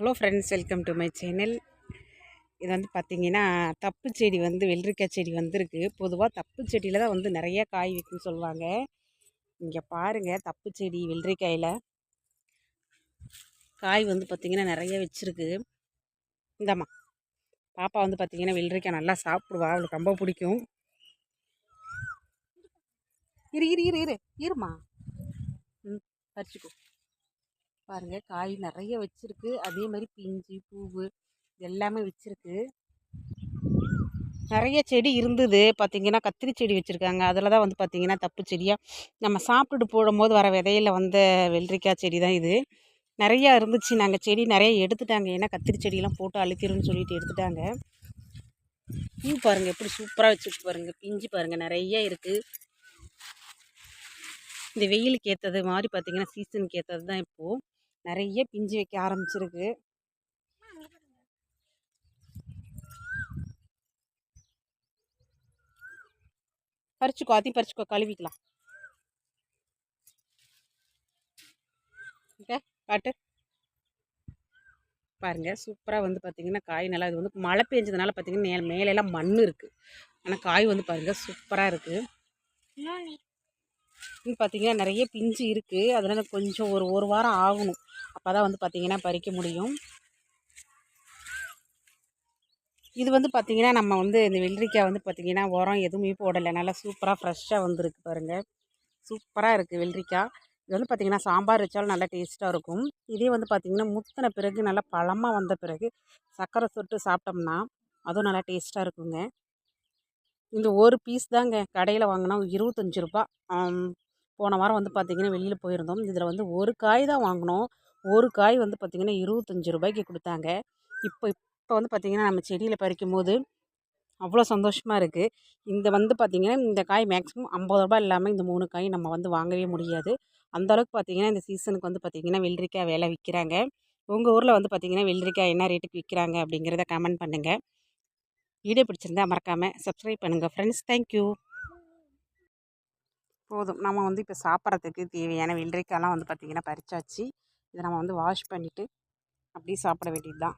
Hello friends welcome to my channel இது வந்து பார்த்திங்கன்னா தப்பு செடி வந்து வெள்ளரிக்காய் செடி வந்திருக்கு. பொதுவாக தப்பு செடியில் தான் வந்து நிறைய காய் வைக்குன்னு சொல்லுவாங்க. இங்கே பாருங்கள் தப்பு செடி வெள்ளரிக்காயில் காய் வந்து பார்த்திங்கன்னா நிறைய வச்சுருக்கு. இந்தாம்மா பாப்பா வந்து பார்த்திங்கன்னா வெள்ளரிக்காய் நல்லா சாப்பிடுவா அவளுக்கு ரொம்ப பிடிக்கும். இரு இரு இரு இரு இருமா. ம் பறிச்சுக்கோ. பாருங்கள் காய் நிறைய வச்சுருக்கு. அதே மாதிரி பிஞ்சு பூவு எல்லாமே வச்சுருக்கு. நிறைய செடி இருந்தது. பார்த்திங்கன்னா கத்திரி செடி வச்சுருக்காங்க. அதில் தான் வந்து பார்த்திங்கன்னா தப்பு செடியாக நம்ம சாப்பிட்டுட்டு போடும்போது வர விதையில் வந்த வெள்ளரிக்காய் செடி தான் இது. நிறையா இருந்துச்சு. நாங்கள் செடி நிறைய எடுத்துட்டாங்க. ஏன்னா கத்திரி செடியெல்லாம் போட்டு அழுத்திடும்னு சொல்லிட்டு எடுத்துட்டாங்க. பூ பாருங்கள் எப்படி சூப்பராக வச்சுருக்கு பாருங்கள் பிஞ்சு பாருங்கள் நிறைய இருக்குது இந்த வெயிலுக்கு ஏற்றது மாதிரி பார்த்திங்கன்னா சீசனுக்கு ஏற்றது தான் இப்போது நிறைய பிஞ்சு வைக்க ஆரம்பிச்சிருக்கு. பறிச்சுக்கோ அதையும் பறிச்சுக்கோ கழுவிக்கலாம். காட்டு பாருங்க சூப்பராக வந்து பார்த்திங்கன்னா காய் நல்லா இது வந்து மழை பெஞ்சதுனால பார்த்தீங்கன்னா மேலெல்லாம் மண் இருக்குது ஆனால் காய் வந்து பாருங்கள் சூப்பராக இருக்குது பார்த்தீங்கன்னா நிறைய பிஞ்சு இருக்குது அதனால் கொஞ்சம் ஒரு ஒரு வாரம் ஆகணும். அப்போ தான் வந்து பார்த்திங்கன்னா பறிக்க முடியும். இது வந்து பார்த்திங்கன்னா நம்ம வந்து இந்த வெள்ளரிக்காய் வந்து பார்த்திங்கன்னா உரம் எதுவுமே போடலை. நல்லா சூப்பராக ஃப்ரெஷ்ஷாக வந்துருக்கு பாருங்கள் சூப்பராக இருக்குது வெள்ளரிக்காய். இது வந்து பார்த்திங்கன்னா சாம்பார் வச்சாலும் நல்லா டேஸ்ட்டாக இருக்கும். இதே வந்து பார்த்திங்கன்னா முத்தின பிறகு நல்லா பழமாக வந்த பிறகு சர்க்கரை சொட்டு சாப்பிட்டோம்னா அதுவும் நல்லா டேஸ்ட்டாக இருக்குங்க. இந்த ஒரு பீஸ் தாங்க கடையில் வாங்கினா இருபத்தஞ்சி ரூபா. போன வாரம் வந்து பார்த்திங்கன்னா வெளியில் போயிருந்தோம். இதில் வந்து ஒரு காய் தான் வாங்கினோம். ஒரு காய் வந்து பார்த்திங்கன்னா இருபத்தஞ்சி ரூபாய்க்கு கொடுத்தாங்க. இப்போ இப்போ வந்து பார்த்திங்கன்னா நம்ம செடியில் பறிக்கும் போது அவ்வளோ சந்தோஷமாக இருக்குது இந்த வந்து பார்த்திங்கன்னா இந்த காய் மேக்ஸிமம் ஐம்பது ரூபாய் இல்லாமல் இந்த மூணு காய் நம்ம வந்து வாங்கவே முடியாது. அந்தளவுக்கு பார்த்திங்கன்னா இந்த சீசனுக்கு வந்து பார்த்திங்கன்னா வெள்ளரிக்காய் விலை விற்கிறாங்க உங்கள் ஊரில் வந்து பார்த்திங்கன்னா வெள்ளரிக்காய் என்ன ரேட்டுக்கு விற்கிறாங்க அப்படிங்கிறத கமெண்ட் பண்ணுங்கள் வீடியோ பிடிச்சிருந்தா மறக்காமல் சப்ஸ்கிரைப் பண்ணுங்கள் ஃப்ரெண்ட்ஸ் தேங்க்யூ போதும். நம்ம வந்து இப்போ சாப்பிட்றதுக்கு தேவையான வெள்ளரிக்காயெலாம் வந்து பார்த்திங்கன்னா பறிச்சாச்சு. இதை நம்ம வந்து வாஷ் பண்ணிவிட்டு அப்படியே சாப்பிட வேண்டியது தான்